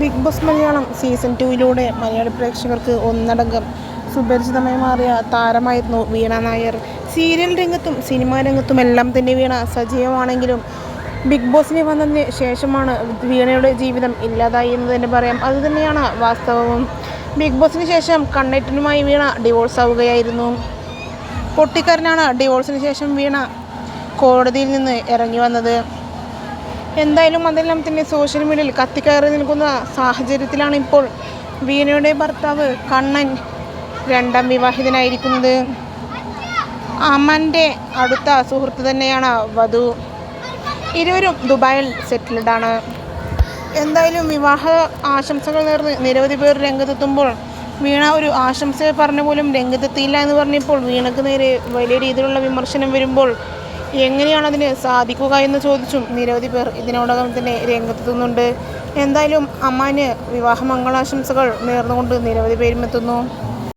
Big boss Malayalam season ടുവിലൂടെ മലയാളി പ്രേക്ഷകർക്ക് ഒന്നടങ്കം സുപരിചിതമായി മാറിയ താരമായിരുന്നു വീണ നായർ. സീരിയൽ രംഗത്തും സിനിമാ രംഗത്തും എല്ലാം തന്നെ വീണ സജീവമാണെങ്കിലും ബിഗ് ബോസിന് വന്നതിന് ശേഷമാണ് വീണയുടെ ജീവിതം ഇല്ലാതായി എന്ന് തന്നെ പറയാം. അതുതന്നെയാണ് വാസ്തവവും. ബിഗ് ബോസിന് ശേഷം കണ്ണേറ്റനുമായി വീണ ഡിവോഴ്സ് ആവുകയായിരുന്നു. പൊട്ടിക്കാരനാണ് ഡിവോഴ്സിന് ശേഷം വീണ കോടതിയിൽ നിന്ന് ഇറങ്ങി വന്നത്. എന്തായാലും അതെല്ലാം തന്നെ സോഷ്യൽ മീഡിയയിൽ കത്തിക്കയറി നിൽക്കുന്ന സാഹചര്യത്തിലാണ് ഇപ്പോൾ വീണയുടെ ഭർത്താവ് കണ്ണൻ രണ്ടാം വിവാഹിതനായിരിക്കുന്നത്. അമ്മന്റെ അടുത്ത സുഹൃത്ത് തന്നെയാണ് വധു. ഇരുവരും ദുബായിൽ സെറ്റിൽഡ് ആണ്. എന്തായാലും വിവാഹ ആശംസകൾ നേർന്ന് നിരവധി പേർ രംഗത്തെത്തുമ്പോൾ വീണ ഒരു ആശംസ പറഞ്ഞ പോലും രംഗത്തെത്തിയില്ല എന്ന് പറഞ്ഞപ്പോൾ വീണക്ക് നേരെ വലിയ രീതിയിലുള്ള വിമർശനം വരുമ്പോൾ എങ്ങനെയാണ് അതിന് സാധിക്കുക എന്ന് ചോദിച്ചും നിരവധി പേർ ഇതിനോടകം തന്നെ രംഗത്തെത്തുന്നുണ്ട്. എന്തായാലും അമ്മാന് വിവാഹ മംഗളാശംസകൾ നേർന്നുകൊണ്ട് നിരവധി പേരും എത്തുന്നു.